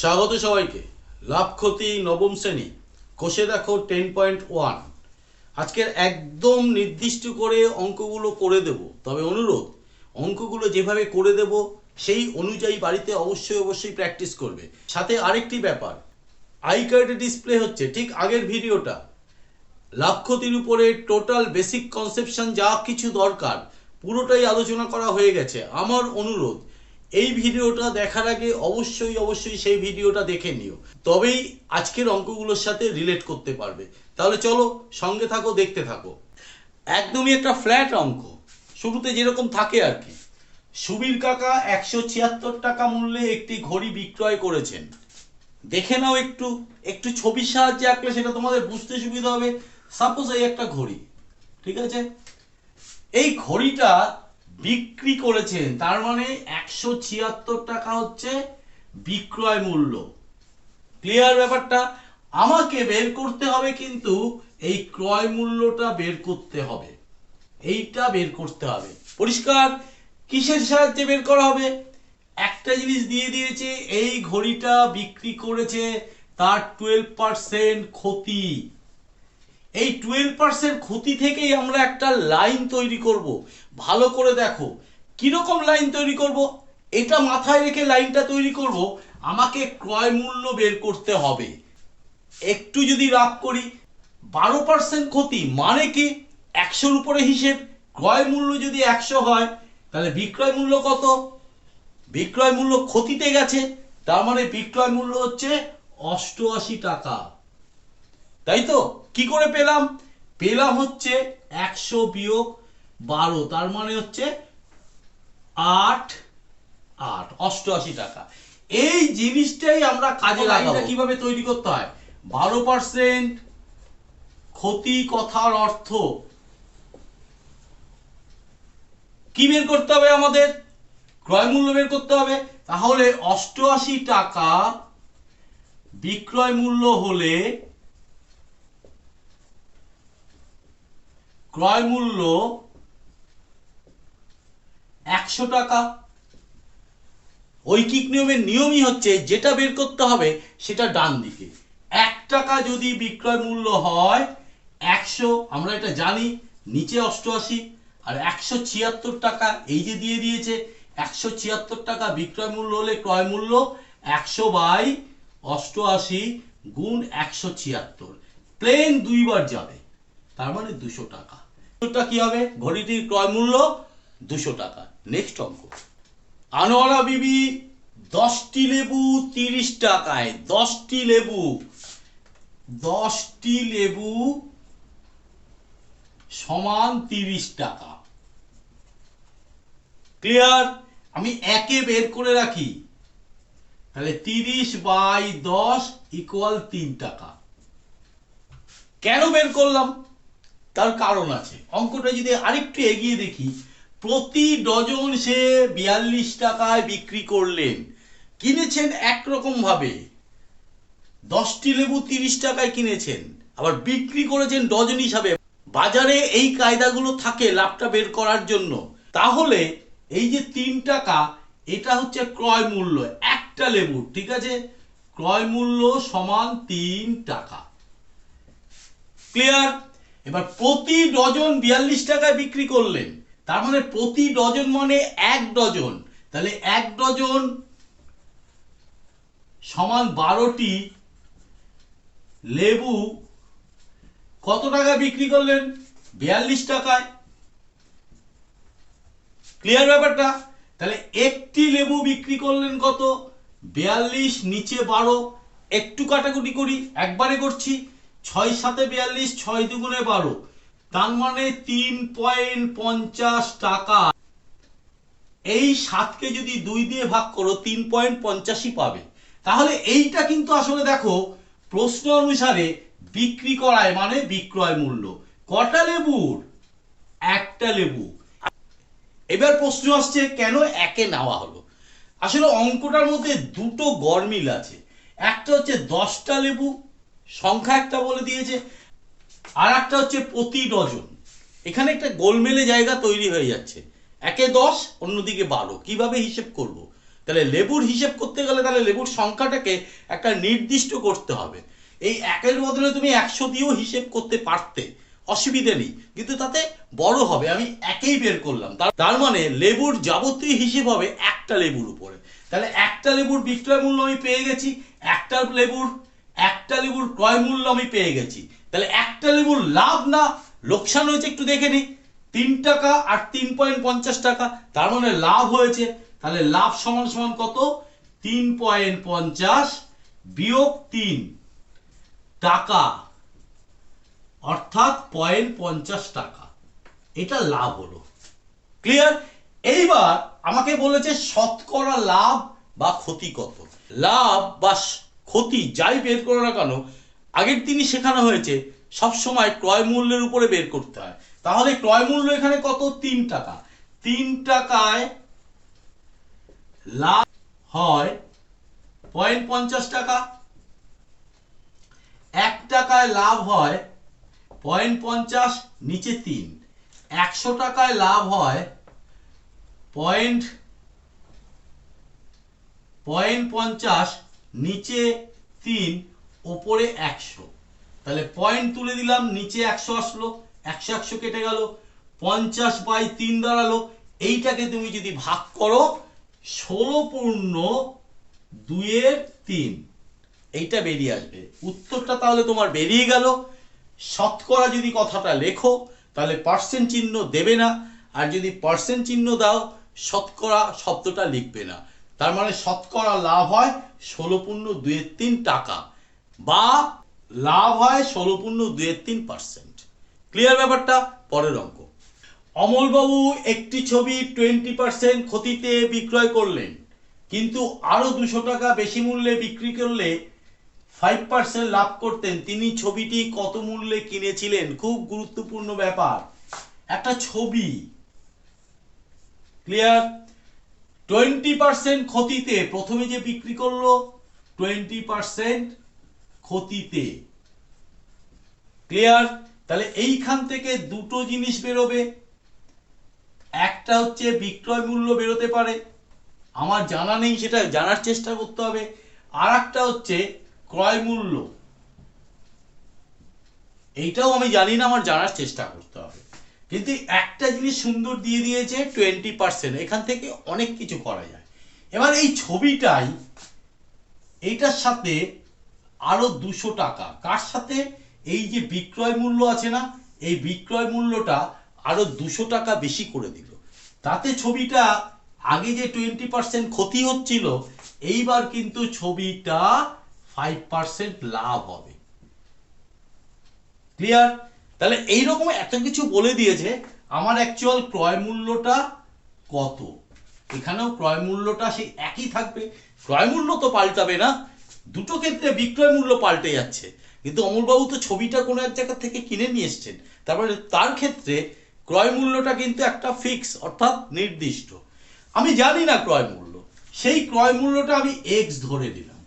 স্বাগত সবাইকে। লাভ ক্ষতি নবম শ্রেণি, কোষে দেখো টেন পয়েন্ট ওয়ান আজকের একদম নির্দিষ্ট করে অঙ্কগুলো করে দেব। তবে অনুরোধ, অঙ্কগুলো যেভাবে করে দেব, সেই অনুযায়ী বাড়িতে অবশ্যই অবশ্যই প্র্যাকটিস করবে। সাথে আরেকটি ব্যাপার আই কার্ডে ডিসপ্লে হচ্ছে ঠিক আগের ভিডিওটা। লাভ ক্ষতির উপরে টোটাল বেসিক কনসেপশন যা কিছু দরকার, পুরোটাই আলোচনা করা হয়ে গেছে। আমার অনুরোধ এই ভিডিওটা দেখার আগে অবশ্যই অবশ্যই সেই ভিডিওটা দেখে নিও। তবেই আজকের অঙ্কগুলোর সাথে রিলেট করতে পারবে। তাহলে চলো সঙ্গে থাকো, দেখতে থাকো। একদমই একটা ফ্ল্যাট অঙ্ক। শুরুতে যেরকম থাকে আর কি। সুবীর কাকা একশো ছিয়াত্তর টাকা মূল্যে একটি ঘড়ি বিক্রয় করেছেন। দেখে নাও একটু একটু ছবির সাহায্যে আঁকলে সেটা তোমাদের বুঝতে সুবিধা হবে। সাপোজ এই একটা ঘড়ি, ঠিক আছে? এই ঘড়িটা বিক্রি করেছেন। তার মানে একশো ছিয়াত্তর টাকা হচ্ছে বিক্রয় মূল্য। ক্লিয়ার ব্যাপারটা? আমাকে বের করতে হবে কিন্তু এই ক্রয় মূল্যটা বের করতে হবে। এইটা বের করতে হবে। পরিষ্কার? কিসের সাহায্যে বের করা হবে? একটা জিনিস দিয়ে দিয়েছে, এই ঘড়িটা বিক্রি করেছে তার টুয়েলভ পার্সেন্ট ক্ষতি। এই টুয়েলভ পার্সেন্ট ক্ষতি থেকেই আমরা একটা লাইন তৈরি করব। ভালো করে দেখো, কীরকম লাইন তৈরি করব? এটা মাথায় রেখে লাইনটা তৈরি করব, আমাকে ক্রয় মূল্য বের করতে হবে। একটু যদি রাগ করি, বারো পার্সেন্ট ক্ষতি মানে কি? একশোর উপরে হিসেব, ক্রয় মূল্য যদি একশো হয়, তাহলে বিক্রয় মূল্য কত? বিক্রয় মূল্য ক্ষতিতে গেছে, তার মানে বিক্রয় মূল্য হচ্ছে অষ্টআশি টাকা। তাই তো? কি করে পেলাম? পেলাম হচ্ছে একশো বিয়োগ বারো তার মানে হচ্ছে আট আট অষ্টআশি টাকা। এই জিনিসটাই আমরা কাজে লাগাবো। কীভাবে তৈরি করতে হয়? বারো পার্সেন্ট ক্ষতি কথার অর্থ কি বের করতে হবে আমাদের? ক্রয় মূল্য বের করতে হবে। তাহলে অষ্টআশি টাকা বিক্রয় মূল্য হলে ক্রয় মূল্য একশো টাকা। ঐকিক নিয়মের নিয়মই হচ্ছে যেটা বের করতে হবে সেটা ডান দিকে। এক টাকা যদি বিক্রয় মূল্য হয় একশো, আমরা এটা জানি, নিচে অষ্টআশি, আর একশো ছিয়াত্তর টাকা এই যে দিয়ে দিয়েছে, একশো ছিয়াত্তর টাকা বিক্রয় মূল্য হলে ক্রয় মূল্য একশো বাই অষ্টআশি গুণ একশো ছিয়াত্তর। প্লেন দুইবার যাবে, তার মানে দুশো টাকা। দুশোটা কি হবে? ঘড়িটির ক্রয় মূল্য দুশো টাকা নেক্সট অঙ্ক। আনোয়ারা বিবি দশটি লেবু তিরিশ টাকায়। দশটি লেবু দশটি লেবু সমান তিরিশ টাকা। ক্লিয়ার আমি একে বের করে রাখি। তাহলে তিরিশ বাই দশ ইকুয়াল তিন টাকা। কেন বের করলাম? তার কারণ আছে। অঙ্কটা যদি আরেকটু এগিয়ে দেখি, প্রতি ডজন সে বিয়াল্লিশ টাকায় বিক্রি করলেন। কিনেছেন একরকম ভাবে। দশটি লেবু তিরিশ টাকায় কিনেছেন। আবার বিক্রি করেছেন ডজন হিসাবে। বাজারে এই কায়দাগুলো থাকে লাভটা বের করার জন্য। তাহলে এই যে তিন টাকা, এটা হচ্ছে ক্রয় মূল্য, একটা লেবুর ঠিক আছে? ক্রয় মূল্য সমান তিন টাকা। ক্লিয়ার এবার প্রতি ডজন বিয়াল্লিশ টাকায় বিক্রি করলেন। তার মানে প্রতি ডজন মানে এক ডজন। তাহলে এক ডজন সমান বারোটি লেবু কত টাকায় বিক্রি করলেন? বিয়াল্লিশ টাকায়। ক্লিয়ার ব্যাপারটা? তাহলে একটি লেবু বিক্রি করলেন কত? বিয়াল্লিশ, নিচে বারো, একটু কাটাকুটি করি, একবারে করছি। ছয় সাতে বিয়াল্লিশ, ছয় দুগুণে বারো। তার মানে তিন পয়েন্ট পঞ্চাশ টাকা। এই সাতকে যদি দুই দিয়ে ভাগ করো, তিন পয়েন্ট পঞ্চাশই পাবে। তাহলে এইটা কিন্তু আসলে দেখো, প্রশ্ন অনুসারে বিক্রি করায় মানে বিক্রয় মূল্য। কটা লেবুর? একটা লেবু। এবার প্রশ্ন আসছে, কেন একে নেওয়া হলো? আসলে অঙ্কটার মধ্যে দুটো গরমিল আছে। একটা হচ্ছে দশটা লেবু সংখ্যা একটা বলে দিয়েছে, আর একটা হচ্ছে প্রতি ডজন। এখানে একটা গোলমেলে জায়গা তৈরি হয়ে যাচ্ছে। একে দশ, অন্যদিকে বারো। কীভাবে হিসেব করব? তাহলে লেবুর হিসেব করতে গেলে তাহলে লেবুর সংখ্যাটাকে একটা নির্দিষ্ট করতে হবে। এই একের বদলে তুমি একশো দিয়েও হিসেব করতে পারতে। অসুবিধে নেই। কিন্তু তাতে বড় হবে। আমি একেই বের করলাম। তার- মানে লেবুর যাবতীয় হিসেব হবে একটা লেবুর উপরে। তাহলে একটা লেবুর বিক্রয় মূল্য আমি পেয়ে গেছি। একটা লেবুর একটা লেবুর ক্রয় মূল্য আমি পেয়ে গেছি। তাহলে একটা লেবুর লাভ না, লোকসান হয়েছে একটু দেখে নিই তিন টাকা আর তিন পয়েন্ট পঞ্চাশ টাকা, তার মানে লাভ হয়েছে। তাহলে লাভ সমান সমান কত? তিন পয়েন্ট পঞ্চাশ বিয়োগ তিন টাকা, অর্থাৎ পয়েন্ট পঞ্চাশ টাকা। এটা লাভ হলো। ক্লিয়ার? এইবার আমাকে বলেছে শতকরা লাভ বা ক্ষতি কত লাভ বা ক্ষতি যাই বের করো না কেন, আগের দিনই শেখানো হয়েছে, সব সময় ক্রয় মূল্যের উপরে বের করতে হয়। তাহলে ক্রয় মূল্য এখানে কত? তিন টাকা। তিন টাকায় লাভ হয় পয়েন্ট পঞ্চাশ টাকা। এক টাকায় লাভ হয় পয়েন্ট পঞ্চাশ, নিচে তিন। একশো টাকায় লাভ হয় পয়েন্ট পয়েন্ট পঞ্চাশ নিচে তিন, ওপরে একশো। তাহলে পয়েন্ট তুলে দিলাম, নিচে একশো আসলো, একশো একশো কেটে গেল, পঞ্চাশ বাই তিন দাঁড়াল। এইটাকে তুমি যদি ভাগ করো, ষোলো পূর্ণ দুইয়ের তিন। এইটা বেরিয়ে আসবে। উত্তরটা তাহলে তোমার বেরিয়ে গেল। শতকরা যদি কথাটা লেখো, তাহলে পার্সেন্ট চিহ্ন দেবে না। আর যদি পার্সেন্ট চিহ্ন দাও, শতকরা শব্দটা লিখবে না। তার মানে শতকরা লাভ হয় ষোলো পূর্ণ দুয়ের তিন টাকা বা লাভ হয় ষোলো পূর্ণ দুয়ের তিন পার্সেন্ট। ক্লিয়ার ব্যাপারটা? পরের অঙ্ক। অমলবাবু একটি ছবি টোয়েন্টি পার্সেন্ট ক্ষতিতে বিক্রয় করলেন, কিন্তু আরও দুশো টাকা বেশি মূল্যে বিক্রি করলে ফাইভ পার্সেন্ট লাভ করতেন। তিনি ছবিটি কত মূল্যে কিনেছিলেন? খুব গুরুত্বপূর্ণ ব্যাপার। একটা ছবি। ক্লিয়ার? টোয়েন্টি পার্সেন্ট ক্ষতিতে প্রথমে যে বিক্রি করল টোয়েন্টি পার্সেন্ট ক্ষতিতে। ক্লিয়ার তাহলে এইখান থেকে দুটো জিনিস বেরোবে। একটা হচ্ছে বিক্রয় মূল্য বেরোতে পারে। আমার জানা নেই, সেটা জানার চেষ্টা করতে হবে। আর একটা হচ্ছে ক্রয় মূল্য। এইটাও আমি জানি না, আমার জানার চেষ্টা হবে কিন্তু একটা জিনিস সুন্দর দিয়ে দিয়েছে টোয়েন্টি পার্সেন্ট এখান থেকে অনেক কিছু করা যায়। এবার এই ছবিটাই, এইটার সাথে আরও দুশো টাকা। কার সাথে? এই যে বিক্রয় মূল্য আছে না, এই বিক্রয় মূল্যটা আরও দুশো টাকা বেশি করে দিল। তাতে ছবিটা আগে যে টোয়েন্টি পার্সেন্ট ক্ষতি হচ্ছিল, এইবার কিন্তু ছবিটা ফাইভ পার্সেন্ট লাভ হবে। ক্লিয়ার তাহলে এইরকম এত কিছু বলে দিয়েছে, আমার অ্যাকচুয়াল ক্রয় মূল্যটা কত? এখানেও ক্রয় মূল্যটা সেই একই থাকবে। ক্রয় মূল্য তো পাল্টাবে না, দুটো ক্ষেত্রে বিক্রয় মূল্য পাল্টে যাচ্ছে। কিন্তু অমলবাবু তো ছবিটা কোনো এক জায়গা থেকে কিনে নিয়ে এসছেন। তারপরে তার ক্ষেত্রে ক্রয় মূল্যটা কিন্তু একটা ফিক্স অর্থাৎ নির্দিষ্ট। আমি জানি না ক্রয় মূল্য, সেই ক্রয় মূল্যটা আমি এক্স ধরে দিলাম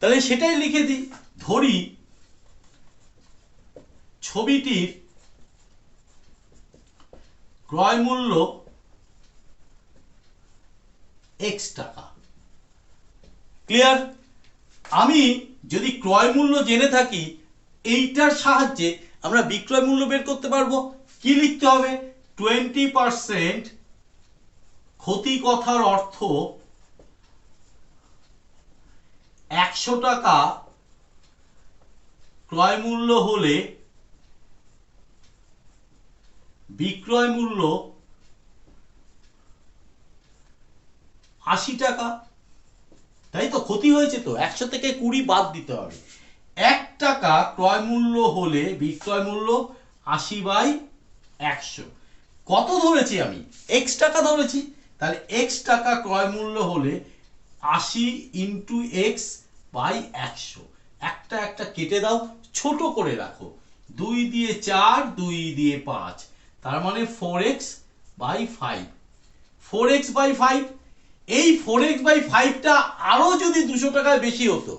তাহলে সেটাই লিখে দিই। ধরি ছবিটির ক্রয় মূল্য এক্স টাকা। ক্লিয়ার আমি যদি ক্রয় মূল্য জেনে থাকি, এইটার সাহায্যে আমরা বিক্রয় মূল্য বের করতে পারব। কি লিখতে হবে? টোয়েন্টি পার্সেন্ট ক্ষতি কথার অর্থ একশো টাকা ক্রয় মূল্য হলে বিক্রয় মূল্য আশি টাকা। তাই তো ক্ষতি হয়েছে তো? একশো থেকে কুড়ি বাদ দিতে হবে। এক টাকা ক্রয় মূল্য হলে বিক্রয় মূল্য আশি বাই একশো। কত ধরেছি আমি? এক্স টাকা ধরেছি। তাহলে এক্স টাকা ক্রয় মূল্য হলে আশি ইন্টু এক্স বাই একশো। একটা একটা কেটে দাও, ছোট করে রাখো। দুই দিয়ে চার, দুই দিয়ে পাঁচ। তার মানে four x by five four x by five এই ফোর এক্স বাই ফাইভটা আরও যদি দুশো টাকায় বেশি হতো,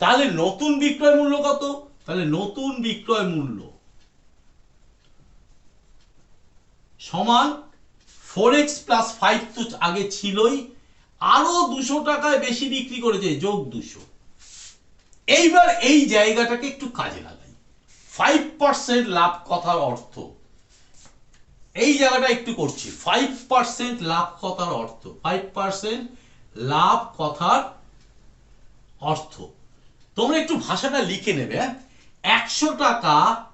তাহলে নতুন বিক্রয় মূল্য কত? তাহলে নতুন বিক্রয় মূল্য সমান ফোর এক্স প্লাস ফাইভ তো আগে ছিলই, আরও দুশো টাকায় বেশি বিক্রি করেছে, যোগ দুশো। এইবার এই জায়গাটাকে একটু কাজে লাগাই। ফাইভ পার্সেন্ট লাভ কথার অর্থ। এই জায়গাটা একটু করছি। ফাইভ পার্সেন্ট লাভ কথার অর্থ। ফাইভ পার্সেন্ট লাভ কথার অর্থ। তোমরা একটু ভাষাটা লিখে নেবে হ্যাঁ? একশো টাকা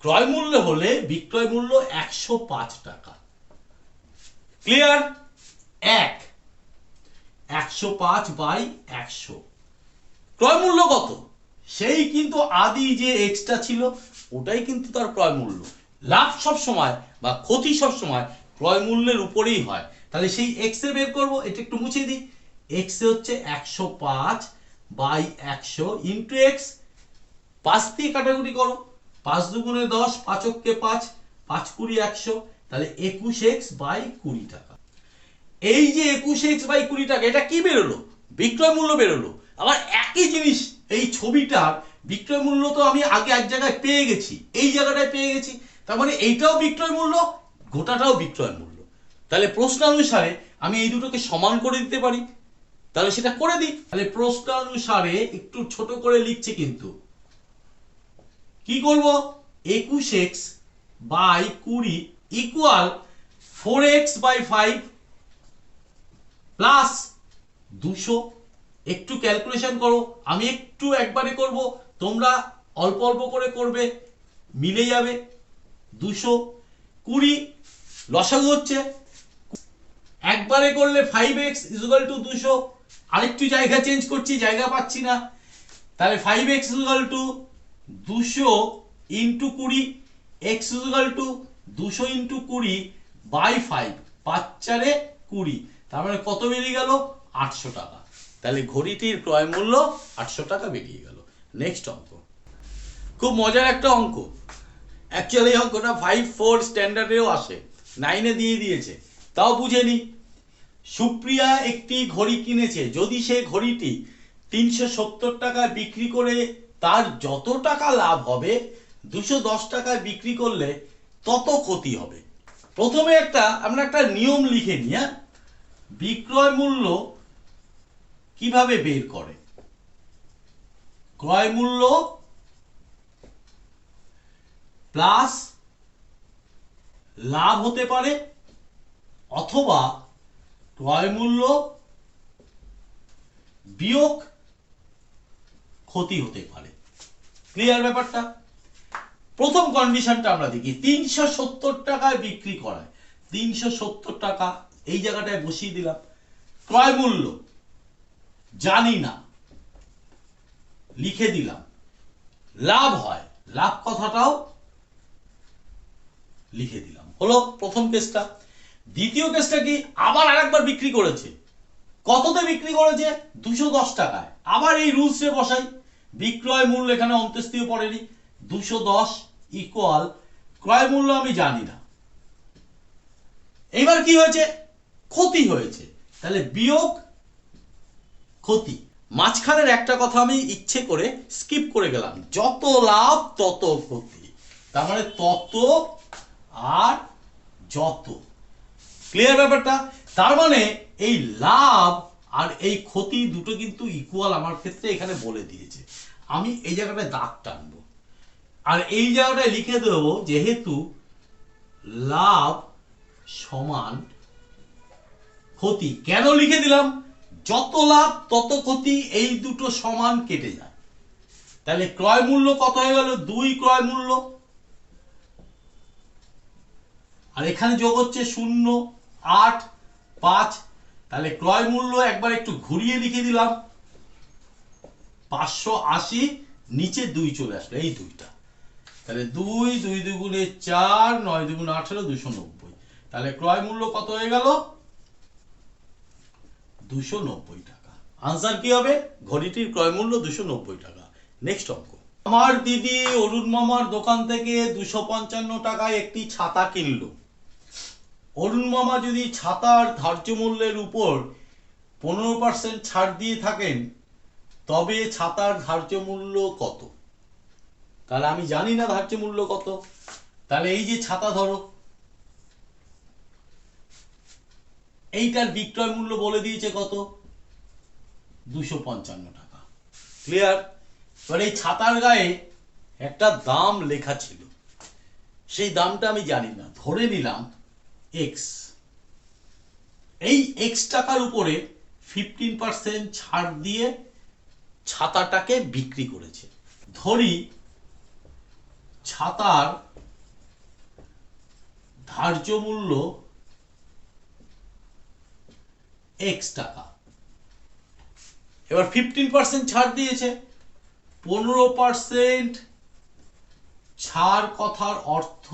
ক্রয় মূল্য হলে বিক্রয় মূল্য একশো পাঁচ টাকা। ক্লিয়ার এক। একশো পাঁচ বাই একশো। ক্রয় মূল্য কত? সেই কিন্তু আদি যে এক্সট্রা ছিল, ওটাই কিন্তু তার ক্রয় মূল্য। লাভ সব সময় বা ক্ষতি সব সময় ক্রয় মূল্যের উপরেই হয়। তাহলে সেই এক্স এ বের করব, এটা একটু মুছে দিই। এক্স এ হচ্ছে একশো পাঁচ বাই একশো ইন্টু এক্স পাঁচ দিয়ে কাটাকুটি করো। পাঁচ দুগুণে দশ পাঁচককে পাঁচ পাঁচ কুড়ি একশো। তাহলে একুশ এক্স বাই কুড়ি টাকা। এই যে একুশ এক্স বাই কুড়ি টাকা, এটা কি বেরোলো? বিক্রয় মূল্য বেরোলো। আবার একই জিনিস, এই ছবিটার বিক্রয় মূল্য তো আমি আগে এক জায়গায় পেয়ে গেছি। এই জায়গাটায় পেয়ে গেছি। তার মানে এইটাও বিক্রয় মূল্য, গোটাটাও বিক্রয় মূল্য। তাহলে প্রশ্নানুসারে আমি এই দুটোকে সমান করে দিতে পারি। তাহলে সেটা করে দিই। তাহলে প্রশ্নানুসারে একটু ছোট করে লিখছে কিন্তু। কি করব? একুশ এক্স বাই কুড়ি equal four x by five plus দুশো। একটু ক্যালকুলেশন করো। আমি একটু একবারে করব। তোমরা অল্প অল্প করে করবে। মিলে যাবে। দুশো কুড়ি লসাগু হচ্ছে। একবারে করলে ফাইভ এক্স ইজুগাল টু দুশো। আরেকটু জায়গা চেঞ্জ করছি, জায়গা পাচ্ছি না। তাহলে ফাইভ এক্স ইজুগাল টু দুশো ইন্টু কুড়ি এক্স ইজুগাল টু দুশো ইন্টু কুড়ি বাই ফাইভ পাঁচ চারে কুড়ি। তার মানে কত বেরিয়ে গেল? আটশো টাকা। তাহলে ঘড়িটির ক্রয় মূল্য আটশো টাকা বেরিয়ে গেল। নেক্সট অঙ্ক। খুব মজার একটা অঙ্ক। অ্যাকচুয়ালি অঙ্কটা ফাইভ ফোর স্ট্যান্ডার্ডেও আসে। নাইনে দিয়ে দিয়েছে। তাও বুঝে নি। সুপ্রিয়া একটি ঘড়ি কিনেছে। যদি সে ঘড়িটি তিনশো সত্তর টাকায় বিক্রি করে তার যত টাকা লাভ হবে, দুশো দশ টাকায় বিক্রি করলে তত ক্ষতি হবে। প্রথমে একটা, আমরা একটা নিয়ম লিখে নিই হ্যাঁ? বিক্রয় মূল্য কীভাবে বের করে? ক্রয় মূল্য প্লাস লাভ হতে পারে অথবা ক্রয় মূল্য বিয়োগ ক্ষতি হতে পারে। ক্লিয়ার ব্যাপারটা? প্রথম কন্ডিশনটা আমরা দেখি, তিনশো সত্তর টাকায় বিক্রি করায়। তিনশো সত্তর টাকা এই জায়গাটায় বসিয়ে দিলাম। ক্রয় মূল্য, জানি না, লিখে দিলাম। লাভ হয়, লাভ কথাটাও লিখে দিলাম। হলো প্রথম কেসটা দ্বিতীয় কেসটা কি? আবার আরেকবার বিক্রি করেছে। কততে বিক্রি করেছে? দুশো দশ টাকায়। আবার এই রুলসে বসাই। বিক্রয় মূল্য এখানে অন্ত্যেষ্টিও পড়েনি। দুশো দশ ইকুয়াল ক্রয় মূল্য আমি জানি না। এইবার কি হয়েছে? ক্ষতি হয়েছে। তাহলে বিয়োগ ক্ষতি। মাঝখানের একটা কথা আমি ইচ্ছে করে স্কিপ করে গেলাম। যত লাভ, তত ক্ষতি। তার মানে তত আর যত। ক্লিয়ার ব্যাপারটা? তার মানে এই লাভ আর এই ক্ষতি দুটো কিন্তু ইকুয়াল আমার ক্ষেত্রে এখানে বলে দিয়েছে। আমি এই জায়গাটায় দাগ টানবো। আর এই জায়গাটায় লিখে দেবো যেহেতু লাভ সমান ক্ষতি। কেন লিখে দিলাম? যত লাভ, তত ক্ষতি এই দুটো সমান কেটে যায়। তাহলে ক্রয় মূল্য কত হয়ে গেল? দুই ক্রয় মূল্য। আর এখানে যোগ হচ্ছে শূন্য, আট, পাঁচ। তাহলে ক্রয় মূল্য একবার একটু ঘুরিয়ে লিখে দিলাম। পাঁচশো আশি, নিচে দুই চলে আসলো, এই দুইটা। তাহলে দুই দুই দুগুণে চার, নয় দুগুণে আঠেরো দুশো নব্বই। তাহলে ক্রয় মূল্য কত হয়ে গেল? দুশো নব্বই টাকা। আনসার কি হবে? ঘড়িটির ক্রয় মূল্য দুশো নব্বই টাকা। নেক্সট অঙ্ক। আমার দিদি অরুণ মামার দোকান থেকে দুশো পঞ্চান্ন টাকায় একটি ছাতা কিনলো। অরুণ মামা যদি ছাতার ধার্য মূল্যের উপর পনেরো পার্সেন্ট ছাড় দিয়ে থাকেন, তবে ছাতার ধার্য মূল্য কত? তাহলে আমি জানি না ধার্য মূল্য কত। তাহলে এই যে ছাতা ধরো, এইটার বিক্রয় মূল্য বলে দিয়েছে কত? দুশো পঞ্চান্ন টাকা। ক্লিয়ার এবার এই ছাতার গায়ে একটা দাম লেখা ছিল। সেই দামটা আমি জানি না, ধরে নিলাম এক্স এই এক্স টাকার উপরে ফিফটিন পার্সেন্ট ছাড় দিয়ে ছাতাটাকে বিক্রি করেছে। ধরি ছাতার ধার্য মূল্য এক্স টাকা। এবার ফিফটিন পার্সেন্ট ছাড় দিয়েছে। পনেরো পার্সেন্ট ছাড় কথার অর্থ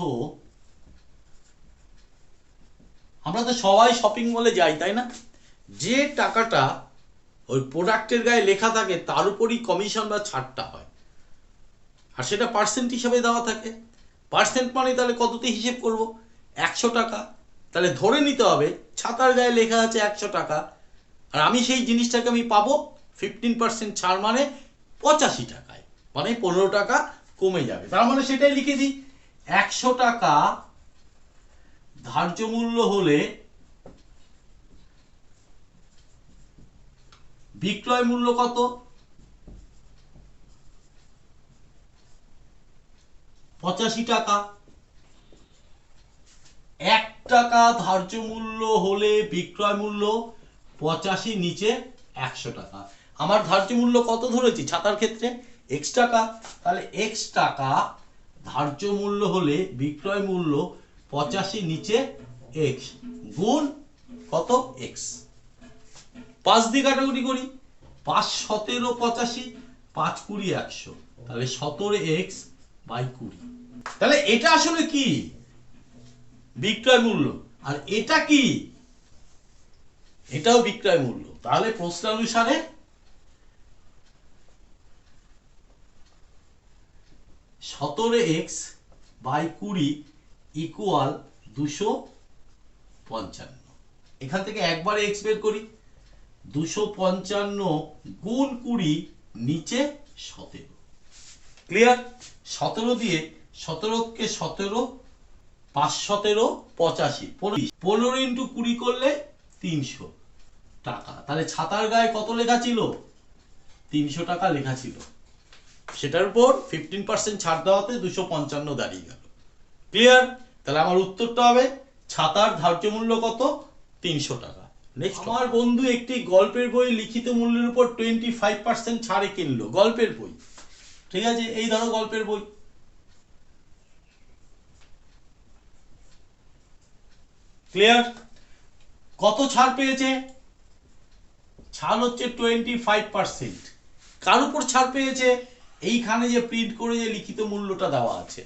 আমরা তো সবাই শপিং মলে যাই, তাই না? যে টাকাটা ওই প্রোডাক্টের গায়ে লেখা থাকে, তার উপরই কমিশন বা ছাড়টা হয়। আর সেটা পার্সেন্ট হিসাবে দেওয়া থাকে। পার্সেন্ট মানে তাহলে কততে হিসেব করব? একশো টাকা। তাহলে ধরে নিতে হবে, ছাতার গায়ে লেখা আছে একশো টাকা। আর আমি সেই জিনিসটাকে আমি পাবো ফিফটিন পার্সেন্ট ছাড় মানে পঁচাশি টাকায়। মানে পনেরো টাকা কমে যাবে। তার মানে সেটাই লিখে দিই। একশো টাকা ধার্য মূল্য হলে বিক্রয় মূল্য কত? পঁচাশি টাকা। এক টাকা ধার্য মূল্য হলে বিক্রয় মূল্য পঁচাশি, নিচে একশো টাকা। আমার ধার্য মূল্য কত ধরেছি? ছাতার ক্ষেত্রে এক্স টাকা। তাহলে এক্স টাকা ধার্য মূল্য হলে বিক্রয় মূল্য পঁচাশি নিচে এক্স গুণ কত? এক্স পাঁচ দিয়ে কাটাকুটি করি। পাঁচ সতেরো পঁচাশি, পাঁচ কুড়ি একশো। তাহলে সতেরো এক্স বাই কুড়ি। তাহলে এটা আসলে কি? বিক্রয় মূল্য। আর এটা কি? এটাও বিক্রয় মূল্য। তাহলে প্রশ্নানুসারে সতেরো এক্স বাই কুড়ি ইকুয়াল দুশো পঞ্চান্ন। এখান থেকে একবারে এক্স বের করি। দুশো পঞ্চান্ন গুণ কুড়ি নিচে সতেরো। ক্লিয়ার সতেরো দিয়ে সতেরোকে সতেরো, পাঁচ সতেরো, পঁচাশি। পনেরো ইন্টু কুড়ি করলে তিনশো টাকা। তাহলে ছাতার গায়ে কত লেখা ছিল? তিনশো টাকা লেখা ছিল। সেটার উপর ফিফটিন পার্সেন্ট ছাড় দেওয়াতে দুশো পঞ্চান্ন দাঁড়িয়ে গেল। ক্লিয়ার তাহলে আমার উত্তরটা হবে ছাতার ধার্য মূল্য কত? তিনশো টাকা। আমার বন্ধু একটি গল্পের বই লিখিত মূল্যের উপর টোয়েন্টি ফাইভ পার্সেন্ট ছাড়ে কিনলো গল্পের বই। ঠিক আছে এই ধরো গল্পের বই। ক্লিয়ার কত ছাড় পেয়েছে? ছাড় হচ্ছে টোয়েন্টি ফাইভ পার্সেন্ট কার উপর ছাড় পেয়েছে? এইখানে যে প্রিন্ট করে যে লিখিত মূল্যটা দেওয়া আছে।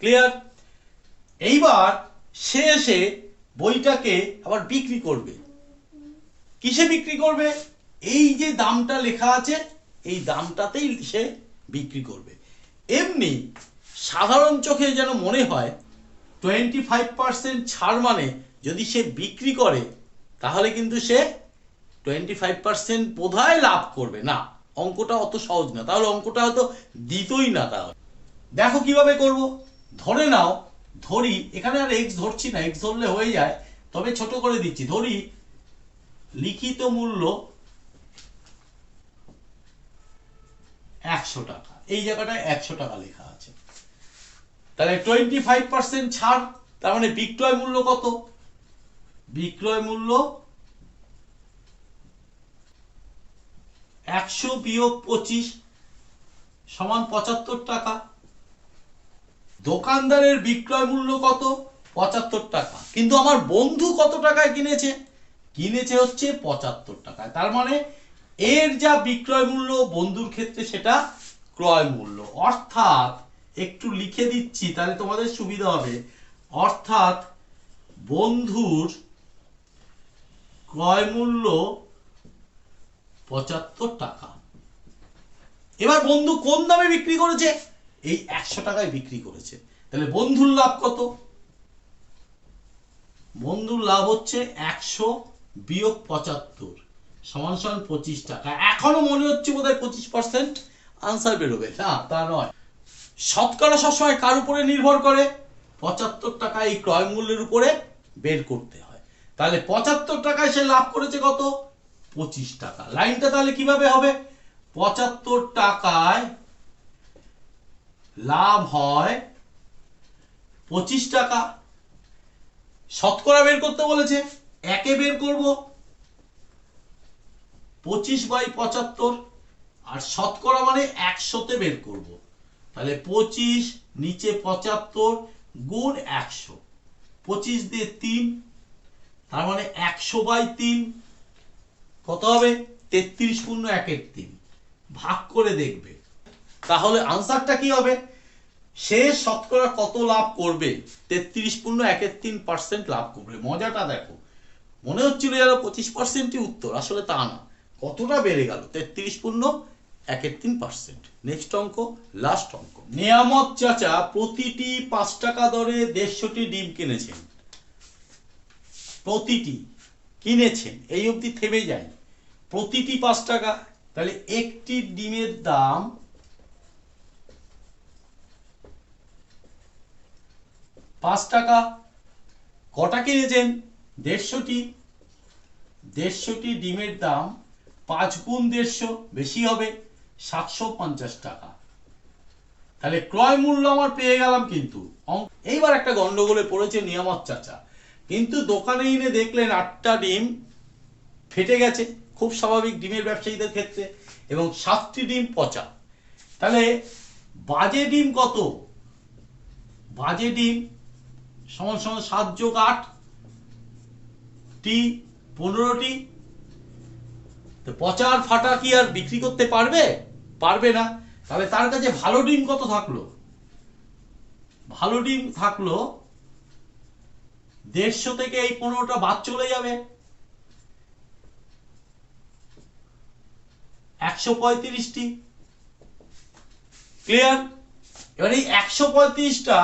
ক্লিয়ার এইবার সে এসে বইটাকে আবার বিক্রি করবে। কিসে বিক্রি করবে? এই যে দামটা লেখা আছে, এই দামটাতেই সে বিক্রি করবে। এমনি সাধারণ চোখে যেন মনে হয় টোয়েন্টি ফাইভ পার্সেন্ট ছাড় মানে যদি সে বিক্রি করে, তাহলে কিন্তু সে টোয়েন্টি ফাইভ পার্সেন্ট বোধহয় লাভ করবে। না, অঙ্কটা অত সহজ না। তাহলে অঙ্কটা হয়তো দিতই না তাহলে। দেখো কীভাবে করব। ধরে নাও ধরি, এখানে আর এক্স ধরছি না এক্স ধরলে হয়ে যায়, তবে ছোট করে দিচ্ছি। ধরি, লিখিত মূল্য একশো টাকা। এই জায়গাটায় একশো টাকা লেখা আছে। তাহলে টোয়েন্টি ফাইভ পার্সেন্ট ছাড়, তার মানে বিক্রয় মূল্য কত? বিক্রয় মূল্য একশো বিয়োগ পঁচিশ সমান পঁচাত্তর টাকা। দোকানদারের বিক্রয় মূল্য কত? পঁচাত্তর টাকা। কিন্তু আমার বন্ধু কত টাকায় কিনেছে? কিনেছে হচ্ছে পঁচাত্তর টাকায়। তার মানে এর যা বিক্রয় মূল্য, বন্ধুর ক্ষেত্রে সেটা ক্রয় মূল্য। অর্থাৎ, একটু লিখে দিচ্ছি, তাহলে তোমাদের সুবিধা হবে। অর্থাৎ, বন্ধুর ক্রয় মূল্য পঁচাত্তর টাকা। এবার বন্ধু কোন দামে বিক্রি করেছে? এই একশো টাকায় বিক্রি করেছে। তাহলে বন্ধুর লাভ কত? বন্ধুর লাভ হচ্ছে একশো বিয়োগ পঁচাত্তর সমান সমান পঁচিশ টাকা। এখনও মনে হচ্ছে বোধ হয় পঁচিশ পার্সেন্ট আনসার বেরোবে। না, তা নয়। শতকরা সবসময় কার উপরে নির্ভর করে? পঁচাত্তর টাকা এই ক্রয় মূল্যের উপরে বের করতে হয়। তাহলে পঁচাত্তর টাকায় সে লাভ করেছে কত? পঁচিশ টাকা। লাইনটা তাহলে কীভাবে হবে? পঁচাত্তর টাকায় লাভ হয় পঁচিশ টাকা। শতকরা বের করতে বলেছে, একে বের করব। পঁচিশ বাই পঁচাত্তর, আর শতকরা মানে একশোতে বের করব। তাহলে পঁচিশ নিচে পঁচাত্তর গুণ একশো। পঁচিশ দিয়ে তিন, তার মানে একশো বাই তিন, কত হবে? তেত্রিশ পূর্ণ একের তিন। ভাগ করে দেখবে। তাহলে আনসারটা কি হবে? সে শতকরা কত লাভ করবে? তেত্রিশ পূর্ণ একের তিন পার্সেন্ট লাভ করবে। মজাটা দেখো। মনে হচ্ছিল যেন পঁচিশ পার্সেন্টই উত্তর। আসলে তা না। কতটা বেড়ে গেল? তেত্রিশ পূর্ণ একের তিন পার্সেন্ট নেক্সট অঙ্ক লাস্ট অঙ্ক। নিয়ামত চাচা প্রতিটি পাঁচ টাকা দরে দেড়শোটি ডিম কিনেছেন। প্রতিটি কিনেছেন। এই অবধি থেমে যায়। প্রতিটি পাঁচ টাকা। তাহলে একটি ডিমের দাম পাঁচ টাকা। কটা কিনেছেন? দেড়শোটি। দেড়শোটি ডিমের দাম পাঁচ গুণ দেড়শো, বেশি হবে সাতশো পঞ্চাশ টাকা। তাহলে ক্রয় মূল্য আমার পেয়ে গেলাম কিন্তু। এইবার একটা গন্ডগোলে পড়েছে নিয়ামত চাচা। কিন্তু দোকানে এনে দেখলেন আটটা ডিম ফেটে গেছে, খুব স্বাভাবিক ডিমের ব্যবসায়ীদের ক্ষেত্রে, এবং সাতটি ডিম পচা। তাহলে বাজে ডিম কত? বাজে ডিম সমান সমান সাত যোগ আট, টি পনেরোটি। তো পচা আর ফাটা কি আর বিক্রি করতে পারবে? পারবে না। তাহলে তার কাছে ভালো ডিম কত থাকল? ভালো ডিম থাকল দেড়শো থেকে এই পনেরোটা বাদ চলে যাবে। একশো পঁয়ত্রিশটি। ক্লিয়ার? এবার এই একশো পঁয়ত্রিশটা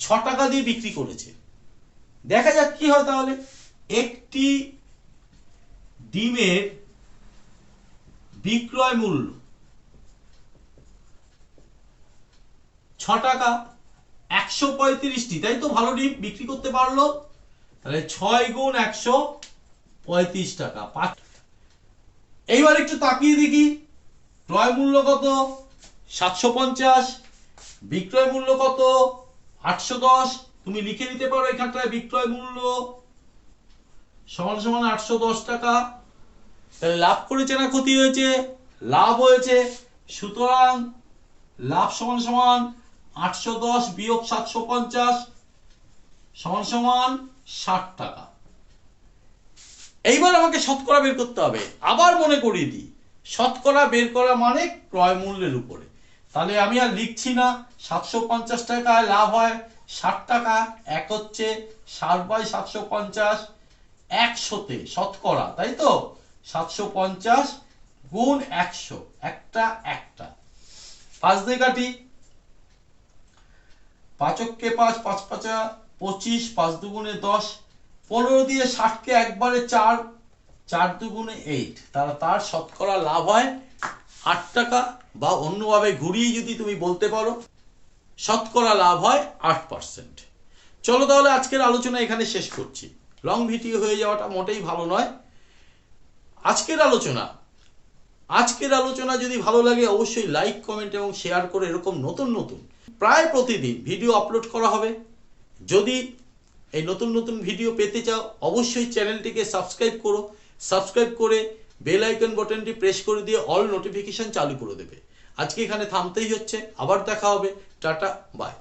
ছ টাকা দিয়ে বিক্রি করেছে। দেখা যাক কি হয় তাহলে। একটি ডিমের বিক্রয় মূল্য ছ টাকা, একশো পঁয়ত্রিশটি। তাই তো ভালো ডিম বিক্রি করতে পারল। তাহলে ছয় গুণ একশো পঁয়ত্রিশ টাকা। পাঁচ এইবার একটু তাকিয়ে দেখি। ক্রয় মূল্য কত? সাতশো পঞ্চাশ। বিক্রয় মূল্য কত? আটশো দশ, তুমি লিখে নিতে পারো এখানটায় বিক্রয় মূল্য। সমান সমান আটশো দশ টাকা। তাহলে লাভ করেছে না ক্ষতি হয়েছে? লাভ হয়েছে। সুতরাং লাভ সমান সমান আটশো দশ বিয়োগ সাতশো পঞ্চাশ, সমান সমান ষাট টাকা। এইবার আমাকে শতকরা বের করতে হবে। আবার মনে করিয়ে দিই, শতকরা বের করা মানে ক্রয় মূল্যের উপরে। তাহলে আমি আর লিখছি না। সাতশো পঞ্চাশ টাকায় লাভ হয়। ষাট টাকা, এক হচ্ছে ষাট বাই সাতশো পঞ্চাশ একশোতে শতকরা, তাই তো? সাতশো পঞ্চাশ গুণ একশো, একটা একটা। পাঁচ দিয়ে কাটি পাঁচককে পাঁচ পাঁচ পাঁচা পঁচিশ, পাঁচ দুগুণে দশ, পনেরো দিয়ে ষাটকে একবারে চার চার দুগুণে এইট তারা তার শতকরা লাভ হয় আট টাকা। বা অন্যভাবে ঘুরিয়ে যদি তুমি বলতে পারো, শতকরা লাভ হয় আট পার্সেন্ট চলো তাহলে আজকের আলোচনা এখানে শেষ করছি। লং ভিডিও হয়ে যাওয়াটা মোটেই ভালো নয়। আজকের আলোচনা। আজকের আলোচনা যদি ভালো লাগে, অবশ্যই লাইক কমেন্ট এবং শেয়ার করে এরকম নতুন নতুন, প্রায় প্রতিদিন ভিডিও আপলোড করা হবে। যদি এই নতুন নতুন ভিডিও পেতে চাও, অবশ্যই চ্যানেলটিকে সাবস্ক্রাইব করো। সাবস্ক্রাইব করে বেল আইকন বটনটি প্রেস করে দিয়ে অল নোটিফিকেশন চালু করে দেবে। আজকে এখানে থামতেই হচ্ছে। আবার দেখা হবে। Tata, bye.